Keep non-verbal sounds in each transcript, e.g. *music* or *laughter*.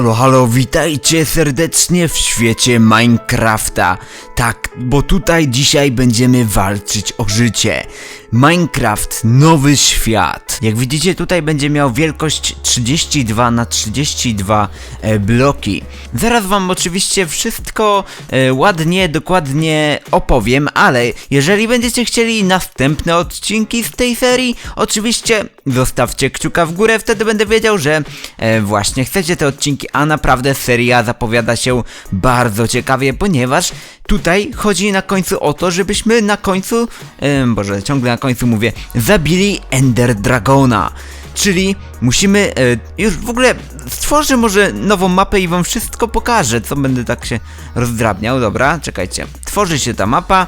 Halo, halo, witajcie serdecznie w świecie Minecrafta. Tak, bo tutaj dzisiaj będziemy walczyć o życie. Minecraft, nowy świat. Jak widzicie, tutaj będzie miał wielkość 32 na 32 e, bloki. Zaraz wam oczywiście wszystko e, ładnie, dokładnie opowiem, ale jeżeli będziecie chcieli następne odcinki z tej serii, oczywiście zostawcie kciuka w górę, wtedy będę wiedział, że e, właśnie chcecie te odcinki, a naprawdę seria zapowiada się bardzo ciekawie, ponieważ tutaj chodzi na końcu o to, żebyśmy na końcu, e, boże, ciągle na końcu mówię, zabili Ender Dragona. Czyli musimy, e, już w ogóle stworzę może nową mapę i wam wszystko pokażę, co będę tak się rozdrabniał, dobra, czekajcie. Tworzy się ta mapa,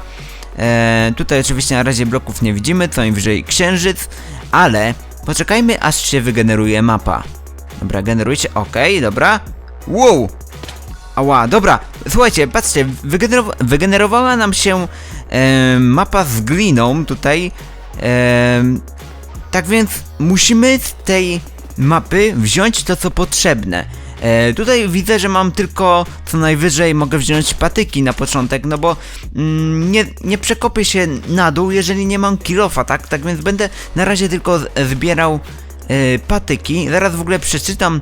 e, tutaj oczywiście na razie bloków nie widzimy, co najwyżej księżyc, ale poczekajmy aż się wygeneruje mapa. Dobra, generujcie, okej, dobra. Wow! Ała, dobra, słuchajcie, patrzcie, wygenerowa wygenerowała nam się e, mapa z gliną tutaj. E, tak więc musimy z tej mapy wziąć to, co potrzebne. E, tutaj widzę, że mam tylko co najwyżej mogę wziąć patyki na początek, no bo mm, nie, nie przekopię się na dół, jeżeli nie mam kilofa, tak? Tak więc będę na razie tylko zbierał e, patyki. Zaraz w ogóle przeczytam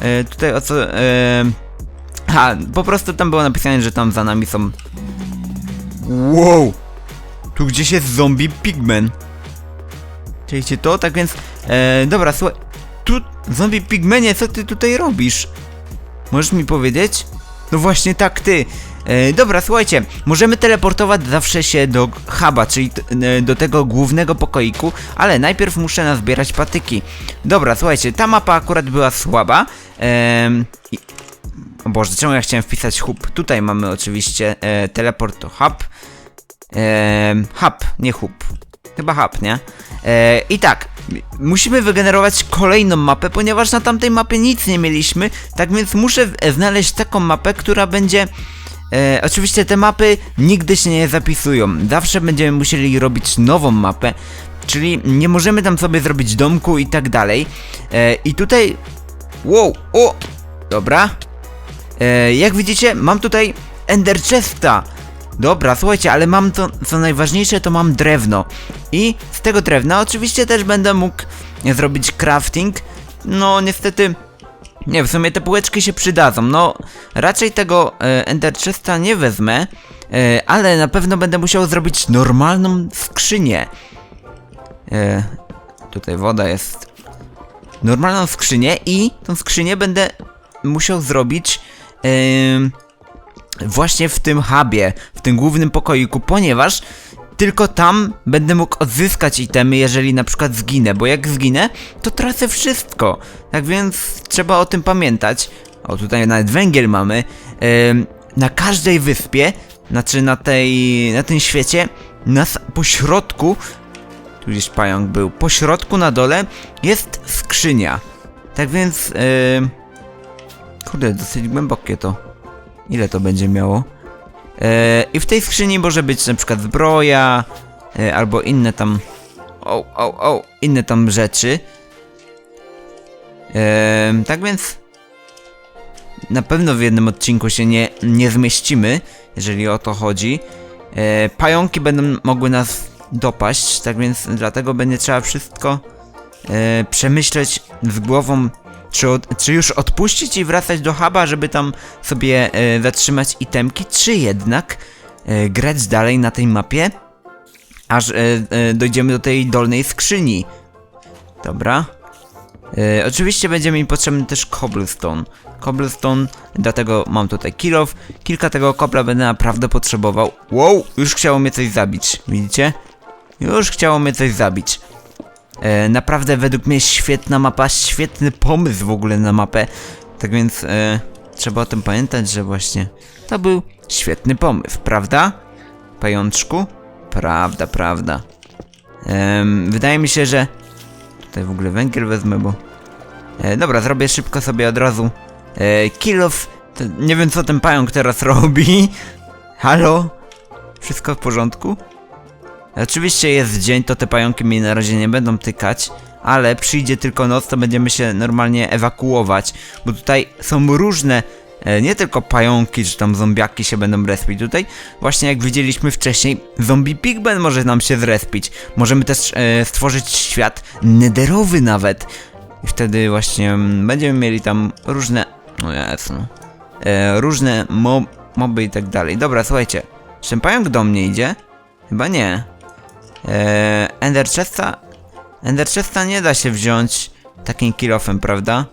e, tutaj o co. E, a, po prostu tam było napisane, że tam za nami są. Wow! Tu gdzieś jest zombie pigman. Czekajcie to, tak więc. E, dobra, słuchaj. Tu, zombie pigmenie, co ty tutaj robisz? Możesz mi powiedzieć? No właśnie tak, ty. E, dobra, słuchajcie, możemy teleportować zawsze się do huba, czyli e, do tego głównego pokoiku, ale najpierw muszę nazbierać patyki. Dobra, słuchajcie, ta mapa akurat była słaba. Em, i, o Boże, czemu ja chciałem wpisać hub? Tutaj mamy oczywiście e, teleport to hub. Ehm, hub, nie hub. Chyba hub, nie? E, I tak, musimy wygenerować kolejną mapę, ponieważ na tamtej mapie nic nie mieliśmy, tak więc muszę znaleźć taką mapę, która będzie... E, oczywiście te mapy nigdy się nie zapisują, zawsze będziemy musieli robić nową mapę, czyli nie możemy tam sobie zrobić domku i tak dalej. E, I tutaj... Wow, o! Dobra. E, jak widzicie, mam tutaj Ender Chesta. Dobra, słuchajcie, ale mam to, co najważniejsze, to mam drewno. I z tego drewna oczywiście też będę mógł zrobić crafting. No, niestety, nie, w sumie te półeczki się przydadzą. No, raczej tego e, Ender Chesta nie wezmę, e, ale na pewno będę musiał zrobić normalną skrzynię. E, tutaj woda jest. Normalną skrzynię i tą skrzynię będę musiał zrobić em, właśnie w tym hubie, w tym głównym pokoiku, ponieważ tylko tam będę mógł odzyskać itemy, jeżeli na przykład zginę, bo jak zginę, to tracę wszystko. Tak więc trzeba o tym pamiętać. O, tutaj nawet węgiel mamy. Em, na każdej wyspie, znaczy na tej, na tym świecie, na s- po środku, tu gdzieś pająk był, po środku na dole jest skrzynia. Tak więc, em, kurde, dosyć głębokie to. Ile to będzie miało? E, I w tej skrzyni może być na przykład zbroja, e, albo inne tam. O, o, o, inne tam rzeczy. E, tak więc. Na pewno w jednym odcinku się nie, nie zmieścimy, jeżeli o to chodzi. E, pająki będą mogły nas dopaść, tak więc dlatego będzie trzeba wszystko e, przemyśleć z głową, czy, od, czy już odpuścić i wracać do huba, żeby tam sobie e, zatrzymać itemki, czy jednak e, grać dalej na tej mapie, aż e, e, dojdziemy do tej dolnej skrzyni. Dobra. E, oczywiście będzie mi potrzebny też cobblestone. Cobblestone, dlatego mam tutaj kill off. Kilka tego kobla będę naprawdę potrzebował. Wow, już chciało mnie coś zabić, widzicie? Już chciało mnie coś zabić. E, naprawdę według mnie świetna mapa, świetny pomysł w ogóle na mapę. Tak więc e, trzeba o tym pamiętać, że właśnie to był świetny pomysł, prawda? Pajączku? Prawda, prawda. Em, wydaje mi się, że tutaj w ogóle węgiel wezmę, bo... E, dobra, zrobię szybko sobie od razu e, kill off. Nie wiem co ten pająk teraz *laughs* robi. Halo? Wszystko w porządku? Oczywiście jest dzień, to te pająki mnie na razie nie będą tykać, ale przyjdzie tylko noc, to będziemy się normalnie ewakuować, bo tutaj są różne, e, nie tylko pająki, czy tam zombiaki się będą respić, tutaj właśnie jak widzieliśmy wcześniej, zombie pigman może nam się zrespić, możemy też e, stworzyć świat nederowy nawet i wtedy właśnie mm, będziemy mieli tam różne, no jasno, e, różne mo moby i tak dalej. Dobra, słuchajcie, czy ten pająk do mnie idzie? Chyba nie. Eee, Ender Chesta... Ender Chesta nie da się wziąć takim kilofem, prawda?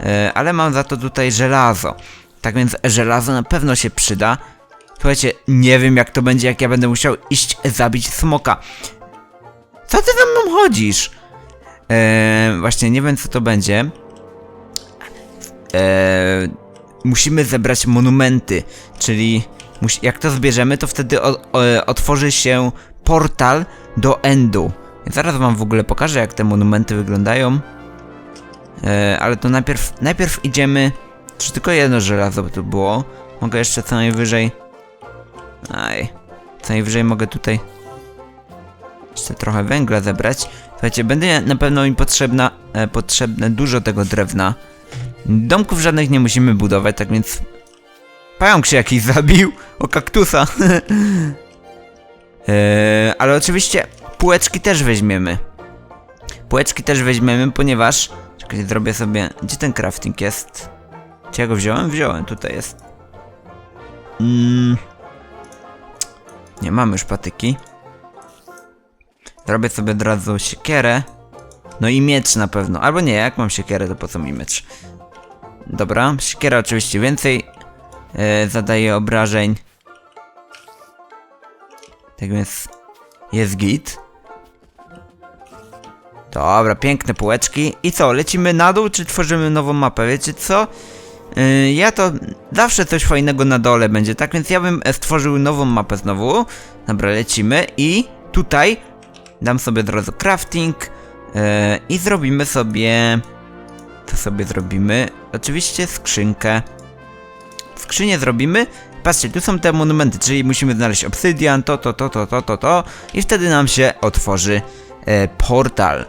Eee, ale mam za to tutaj żelazo. Tak więc żelazo na pewno się przyda. Słuchajcie, nie wiem jak to będzie, jak ja będę musiał iść zabić smoka. Co ty za mną chodzisz? Eee, właśnie nie wiem co to będzie. Eee, musimy zebrać monumenty, czyli jak to zbierzemy, to wtedy otworzy się portal do Endu. Zaraz wam w ogóle pokażę, jak te monumenty wyglądają. E, ale to najpierw, najpierw idziemy... Czy tylko jedno żelazo by tu było? Mogę jeszcze co najwyżej... Aj... Co najwyżej mogę tutaj... Jeszcze trochę węgla zebrać. Słuchajcie, będzie na pewno mi potrzebna, e, potrzebne dużo tego drewna. Domków żadnych nie musimy budować, tak więc... Pająk się jakiś zabił o kaktusa. *laughs* Eee, ale oczywiście półeczki też weźmiemy. Półeczki też weźmiemy, ponieważ... Czekaj, zrobię sobie... Gdzie ten crafting jest? Czy ja go wziąłem? Wziąłem, tutaj jest. Mm. Nie mamy już patyki. Zrobię sobie od razu siekierę. No i miecz na pewno. Albo nie, jak mam siekierę, to po co mi miecz? Dobra, siekiera oczywiście więcej e, zadaje obrażeń. Tak więc jest git. Dobra, piękne półeczki. I co, lecimy na dół, czy tworzymy nową mapę? Wiecie co? Yy, ja to zawsze coś fajnego na dole będzie, tak więc ja bym e, stworzył nową mapę znowu. Dobra, lecimy i tutaj dam sobie od razu crafting yy, i zrobimy sobie... Co sobie zrobimy? Oczywiście skrzynkę. Skrzynię zrobimy. Patrzcie, tu są te monumenty, czyli musimy znaleźć obsydian, to, to, to, to, to, to, to i wtedy nam się otworzy e, portal.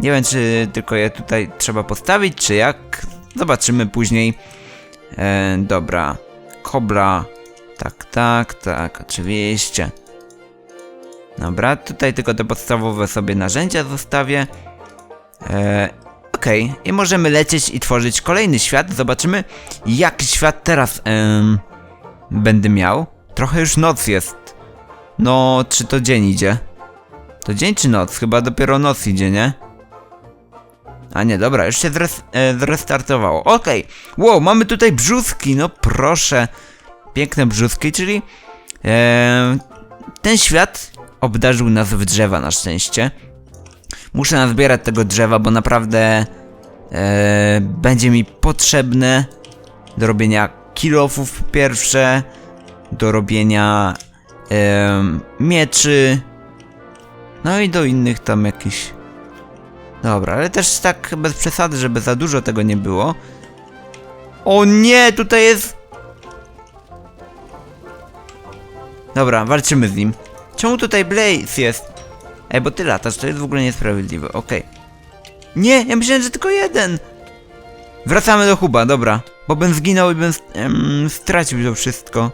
Nie wiem, czy tylko je tutaj trzeba postawić, czy jak. Zobaczymy później. E, dobra. Kobra. Tak, tak, tak, oczywiście. Dobra, tutaj tylko te podstawowe sobie narzędzia zostawię. E, Okej, i możemy lecieć i tworzyć kolejny świat. Zobaczymy, jaki świat teraz em, będę miał. Trochę już noc jest. No, czy to dzień idzie? To dzień czy noc? Chyba dopiero noc idzie, nie? A nie, dobra, już się zres e, zrestartowało. Okej, wow, mamy tutaj brzuski, no proszę. Piękne brzuski, czyli e, ten świat obdarzył nas w drzewa na szczęście. Muszę nazbierać tego drzewa, bo naprawdę e, będzie mi potrzebne do robienia kilofów pierwsze, do robienia mieczy, no i do innych tam jakichś. Dobra, ale też tak bez przesady, żeby za dużo tego nie było. O nie, tutaj jest. Dobra, walczymy z nim. Czemu tutaj Blaze jest? Ej, bo ty latasz, to jest w ogóle niesprawiedliwe, okej. Nie, ja myślałem, że tylko jeden. Wracamy do Huba, dobra. Bo bym zginął i bym em, stracił to wszystko.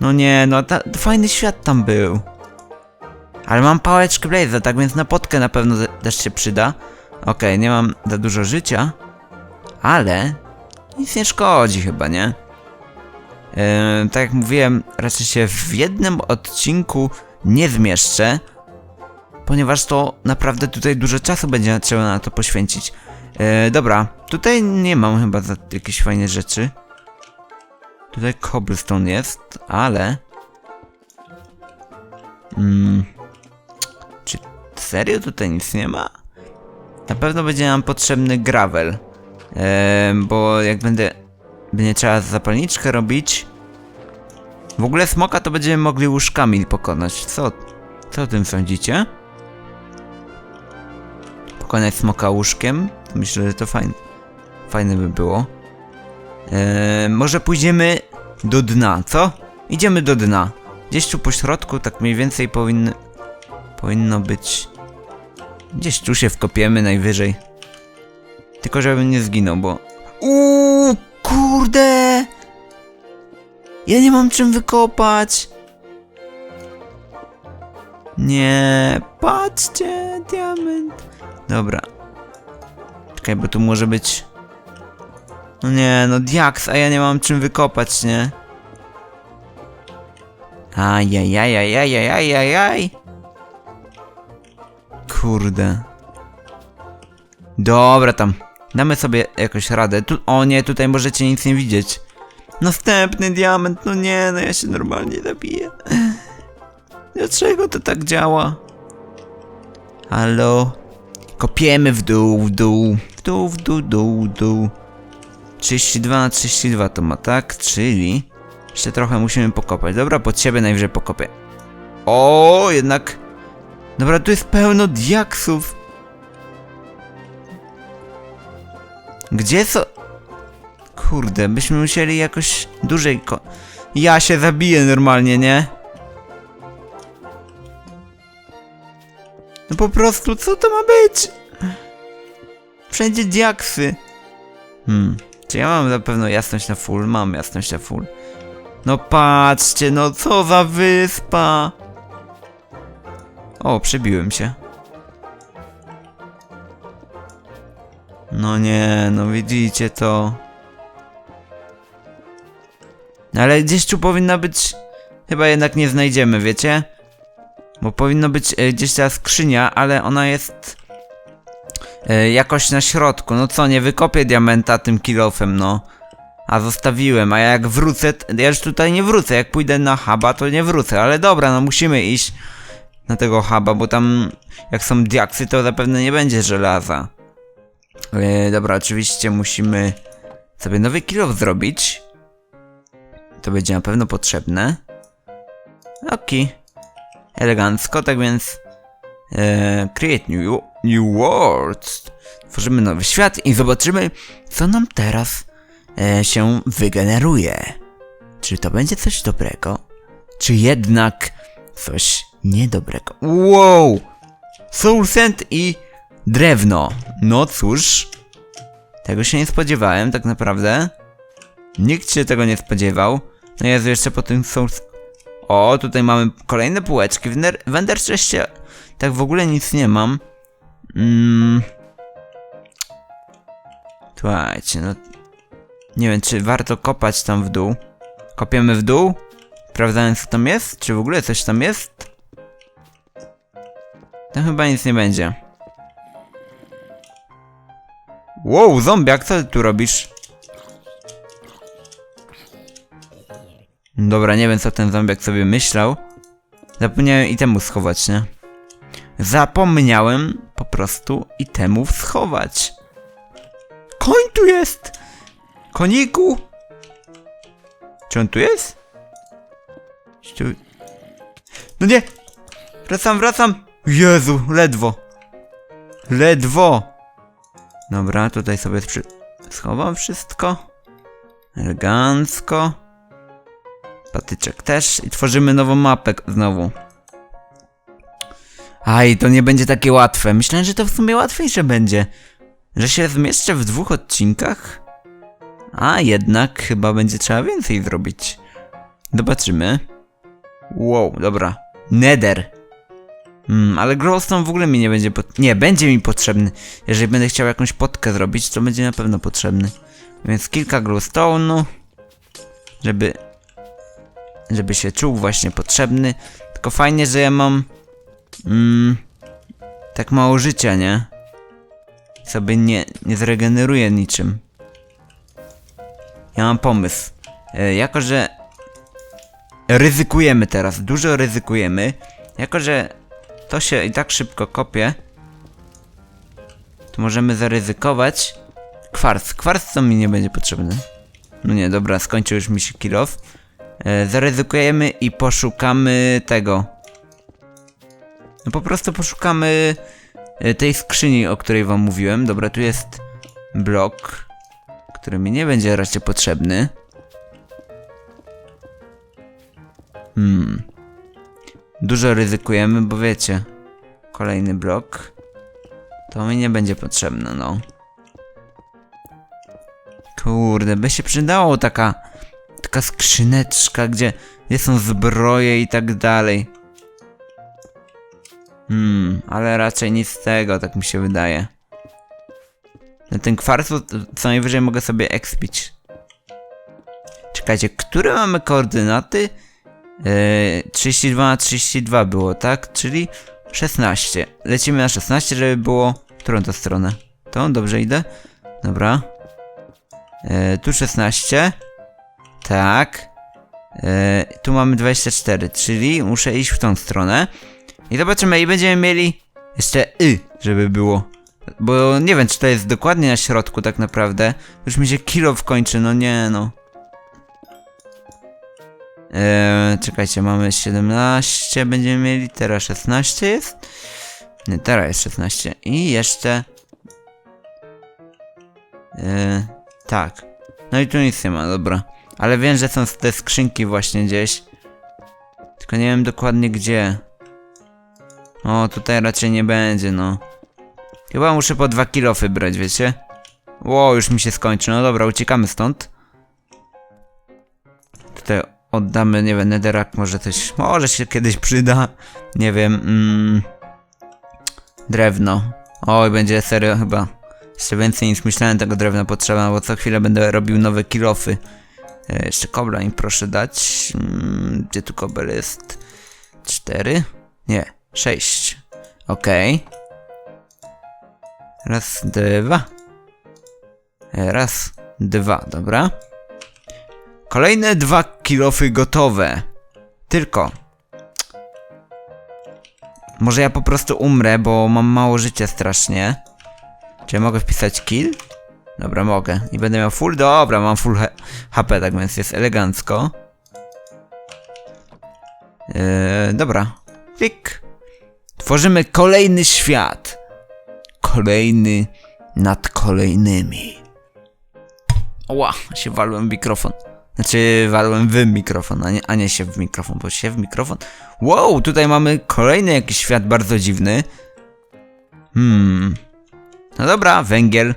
No nie, no ta, fajny świat tam był. Ale mam pałeczkę Blaze'a, tak więc na potkę na pewno też się przyda. Okej, nie mam za dużo życia. Ale nic nie szkodzi chyba, nie? Eee, tak jak mówiłem, raczej się w jednym odcinku nie zmieszczę, ponieważ to naprawdę tutaj dużo czasu będzie trzeba na to poświęcić. E, dobra, tutaj nie mam chyba za jakieś fajne rzeczy. Tutaj cobblestone jest, ale... Mm, czy serio tutaj nic nie ma? Na pewno będzie nam potrzebny gravel. E, bo jak będę... Będzie trzeba zapalniczkę robić... W ogóle smoka to będziemy mogli łóżkami pokonać. Co? Co o tym sądzicie? Pokonać smoka łóżkiem? Myślę, że to fajne. Fajne by było. Eee, może pójdziemy do dna, co? Idziemy do dna. Gdzieś tu po środku, tak mniej więcej. Powinno być... Gdzieś tu się wkopiemy najwyżej. Tylko żebym nie zginął, bo... Uuu, kurde! Ja nie mam czym wykopać. Nie, patrzcie, diament. Dobra. Czekaj, bo tu może być... No nie, no diaks, a ja nie mam czym wykopać, nie? Ajajajajajajajaj. Kurde. Dobra, tam. Damy sobie jakoś radę. Tu, o nie, tutaj możecie nic nie widzieć. Następny diament, no nie, no ja się normalnie zabiję. Dlaczego to tak działa? Halo? Kopiemy w dół, w dół, w dół, w dół, dół, dół. 32 na 32 to ma, tak? Czyli jeszcze trochę musimy pokopać. Dobra, pod siebie najwyżej pokopię. O, jednak. Dobra, tu jest pełno diaksów. Gdzie są? Kurde, byśmy musieli jakoś dłużej ko... Ja się zabiję normalnie, nie? No po prostu, co to ma być? Wszędzie diaksy. Hmm. Czy ja mam na pewno jasność na full? Mam jasność na full. No patrzcie, no co za wyspa! O, przebiłem się. No nie, no widzicie to. Ale gdzieś tu powinna być... Chyba jednak nie znajdziemy, wiecie? Bo powinno być e, gdzieś ta skrzynia, ale ona jest... E, jakoś na środku. No co, nie wykopię diamenta tym kilofem, no. A zostawiłem, a jak wrócę, ja już tutaj nie wrócę. Jak pójdę na huba, to nie wrócę. Ale dobra, no musimy iść na tego huba, bo tam jak są diaksy, to zapewne nie będzie żelaza. E, dobra, oczywiście musimy sobie nowy kilof zrobić. To będzie na pewno potrzebne. Okej. Elegancko, tak więc e, create new, new world. Tworzymy nowy świat i zobaczymy, co nam teraz e, się wygeneruje. Czy to będzie coś dobrego? Czy jednak coś niedobrego? Wow! Soul Sand i drewno. No cóż, tego się nie spodziewałem tak naprawdę. Nikt się tego nie spodziewał. No Jezu, jeszcze po tym są... O, tutaj mamy kolejne półeczki. W, w Ender Chestie tak w ogóle nic nie mam. Mm. Słuchajcie, no... Nie wiem, czy warto kopać tam w dół. Kopiemy w dół? Sprawdzając, co tam jest? Czy w ogóle coś tam jest? Tam chyba nic nie będzie. Wow, zombiak, co ty tu robisz? Dobra, nie wiem co ten zombiak sobie myślał. Zapomniałem itemów schować, nie? Zapomniałem po prostu itemów schować. Koń tu jest! Koniku! Czy on tu jest? No nie! Wracam, wracam! Jezu, ledwo! Ledwo! Dobra, tutaj sobie schowam wszystko. Elegancko. Patyczek też. I tworzymy nową mapę znowu. Aj, to nie będzie takie łatwe. Myślałem, że to w sumie łatwiejsze będzie. Że się zmieszczę w dwóch odcinkach? A jednak chyba będzie trzeba więcej zrobić. Zobaczymy. Wow, dobra. Nether. Hmm, ale glowstone w ogóle mi nie będzie pot... Nie, będzie mi potrzebny. Jeżeli będę chciał jakąś potkę zrobić, to będzie na pewno potrzebny. Więc kilka glowstone'u. Żeby... Żeby się czuł właśnie potrzebny. Tylko fajnie, że ja mam... Mm, tak mało życia, nie? Sobie nie, nie zregeneruję niczym. Ja mam pomysł. E, jako, że ryzykujemy teraz, dużo ryzykujemy. Jako, że to się i tak szybko kopie, to możemy zaryzykować. Kwarc. Kwarc to mi nie będzie potrzebny. No nie, dobra, skończył już mi się kilof. E, zaryzykujemy i poszukamy tego. No po prostu poszukamy e, tej skrzyni, o której wam mówiłem. Dobra, tu jest blok, który mi nie będzie raczej potrzebny. Hmm. Dużo ryzykujemy, bo wiecie. kolejny blok. To mi nie będzie potrzebne, no. Kurde, by się przydało taka, taka skrzyneczka, gdzie, są zbroje i tak dalej. Hmm, ale raczej nic z tego, tak mi się wydaje. Ten kwarcu to co najwyżej mogę sobie expić. Czekajcie, które mamy koordynaty? Yy, 32 na 32 było, tak? Czyli 16. Lecimy na 16, żeby było... Którą to stronę? Tą? Dobrze idę? Dobra. Yy, tu 16. Tak. Yy, tu mamy 24, czyli muszę iść w tą stronę. I zobaczymy, i będziemy mieli jeszcze y, żeby było. Bo nie wiem, czy to jest dokładnie na środku tak naprawdę. Już mi się kilo wkończy, no nie no. Eee, czekajcie, mamy 17, będziemy mieli, teraz 16 jest? Nie, teraz jest 16. I jeszcze... Eee, tak. No i tu nic nie ma, dobra. Ale wiem, że są te skrzynki właśnie gdzieś. Tylko nie wiem dokładnie gdzie. O, tutaj raczej nie będzie, no. Chyba muszę po 2 kilofy brać, wiecie? Ło, już mi się skończy. No dobra, uciekamy stąd. Tutaj oddamy, nie wiem, nederak może coś, może się kiedyś przyda. Nie wiem, mm, drewno. Oj, będzie serio chyba jeszcze więcej niż myślałem tego drewna potrzeba, bo co chwilę będę robił nowe kilofy. E, jeszcze kobla im proszę dać. Mm, gdzie tu kobel jest? Cztery? Nie, sześć. Okej. Raz, dwa. E, Raz, dwa, dobra. Kolejne dwa kilofy gotowe. Tylko. Może ja po prostu umrę, bo mam mało życia strasznie. Czy ja mogę wpisać kill? Dobra, mogę. I będę miał full? Dobra, mam full HP, tak więc jest elegancko. Eee, dobra. Klik. Tworzymy kolejny świat. Kolejny nad kolejnymi. Ła, się walłem w mikrofon. Znaczy, walłem w mikrofon, a nie, a nie się w mikrofon, bo się w mikrofon. Wow, tutaj mamy kolejny jakiś świat bardzo dziwny. Hmm. No dobra, węgiel.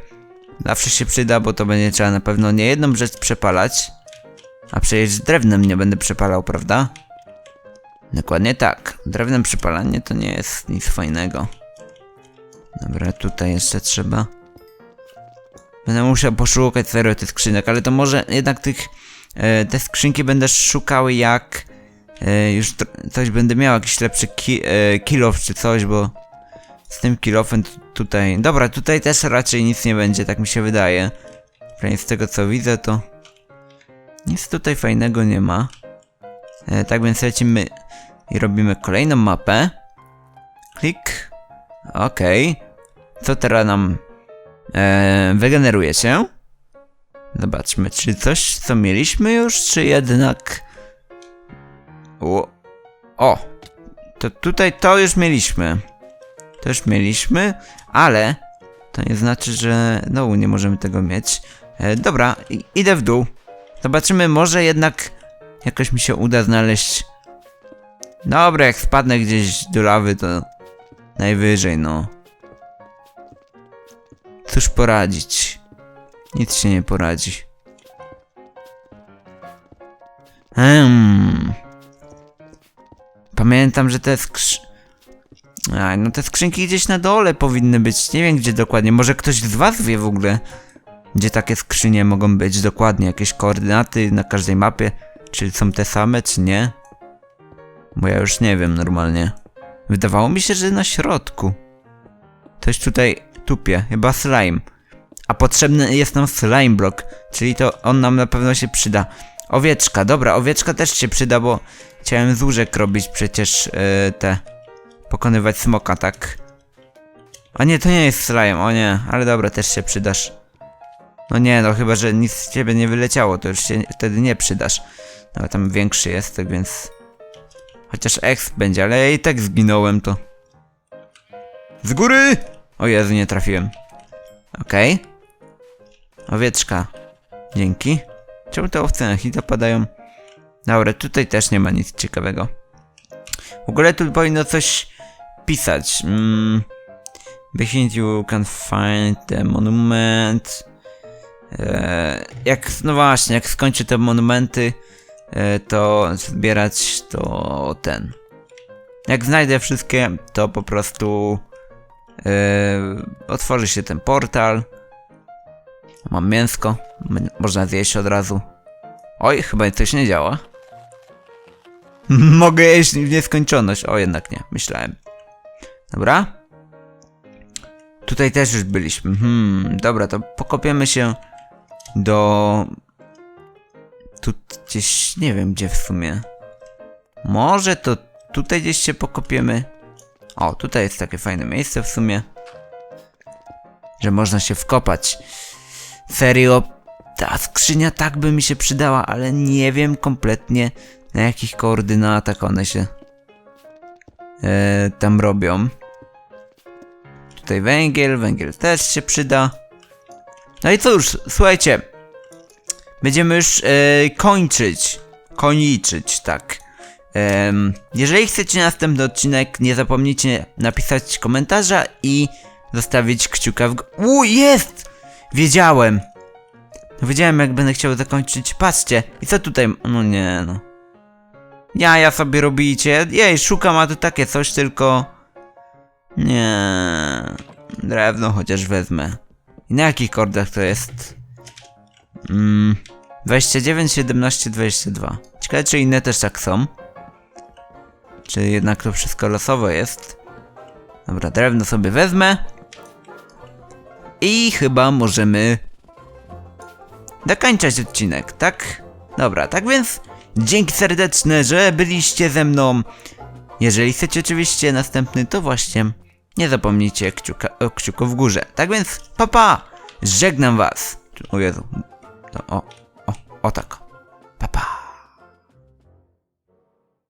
Zawsze się przyda, bo to będzie trzeba na pewno nie jedną rzecz przepalać. A przecież drewnem nie będę przepalał, prawda? Dokładnie tak. Drewnem przepalanie to nie jest nic fajnego. Dobra, tutaj jeszcze trzeba. Będę musiał poszukać serio tych skrzynek, ale to może jednak tych. E, te skrzynki będę szukały jak. E, już coś będę miał, jakiś lepszy ki, e, czy coś, bo. Z tym kilofem tutaj. Dobra, tutaj też raczej nic nie będzie, tak mi się wydaje. Przynajmniej z tego co widzę, to. Nic tutaj fajnego nie ma. E, tak więc lecimy i robimy kolejną mapę. Klik. Okej. Co teraz nam e, wygeneruje się? Zobaczmy, czy coś, co mieliśmy już, czy jednak... O, o to tutaj to już mieliśmy. To już mieliśmy, ale to nie znaczy, że no nie możemy tego mieć. E, dobra, idę w dół. Zobaczymy, może jednak jakoś mi się uda znaleźć. Dobra, jak spadnę gdzieś do lawy, to najwyżej, no. Cóż poradzić? Nic się nie poradzi. Hmm. Pamiętam, że te skrz... A, no te skrzynki gdzieś na dole powinny być. Nie wiem gdzie dokładnie. Może ktoś z was wie w ogóle, gdzie takie skrzynie mogą być dokładnie. Jakieś koordynaty na każdej mapie. Czy są te same, czy nie? Bo ja już nie wiem normalnie. Wydawało mi się, że na środku. Coś tutaj tupie, chyba slime. A potrzebny jest nam slime block, czyli to on nam na pewno się przyda. Owieczka, dobra, owieczka też się przyda, bo chciałem z łóżek robić przecież yy, te... Pokonywać smoka, tak? A nie, to nie jest slime, o nie, ale dobra, też się przydasz. No nie, no chyba, że nic z ciebie nie wyleciało, to już się wtedy nie przydasz. No tam większy jest, tak więc... Chociaż exp będzie, ale ja i tak zginąłem to. Z góry! O Jezu, nie trafiłem. Okej. Owieczka. Dzięki. Czemu te owce na hita padają? Dobra, tutaj też nie ma nic ciekawego. W ogóle tu powinno coś napisać? Mm, behind you can find the monument. E, jak, no właśnie, jak skończy te monumenty, e, to zbierać to ten. Jak znajdę wszystkie, to po prostu e, otworzy się ten portal. Mam mięsko, można zjeść od razu. Oj, chyba coś nie działa. *laughs* Mogę jeść w nieskończoność. O, jednak nie, myślałem. Dobra. Tutaj też już byliśmy. Hmm, dobra, to pokopiemy się do... Tu gdzieś, nie wiem gdzie w sumie. Może to tutaj gdzieś się pokopiemy. O, tutaj jest takie fajne miejsce w sumie. Że można się wkopać. Serio, ta skrzynia tak by mi się przydała, ale nie wiem kompletnie na jakich koordynatach one się e, tam robią. Tutaj węgiel, węgiel też się przyda. No i cóż, słuchajcie. Będziemy już e, kończyć. Koniczyć, tak. Jeżeli chcecie następny odcinek, nie zapomnijcie napisać komentarza i zostawić kciuka w górę. U, jest! Wiedziałem! Wiedziałem jak będę chciał zakończyć. Patrzcie. I co tutaj? No nie no. Ja, ja sobie robicie. Jej, szukam, a tu takie coś tylko... Nie. Drewno chociaż wezmę. I na jakich kordach to jest? Mm, 29, 17, 22. Ciekawe, czy inne też tak są. Czy jednak to wszystko losowo jest? Dobra, drewno sobie wezmę. I chyba możemy zakończać odcinek, tak? Dobra, tak więc dzięki serdeczne, że byliście ze mną. Jeżeli chcecie oczywiście następny, to właśnie nie zapomnijcie kciuka, o kciuku w górze. Tak więc, papa! Żegnam was. O Jezu. O, o, o tak.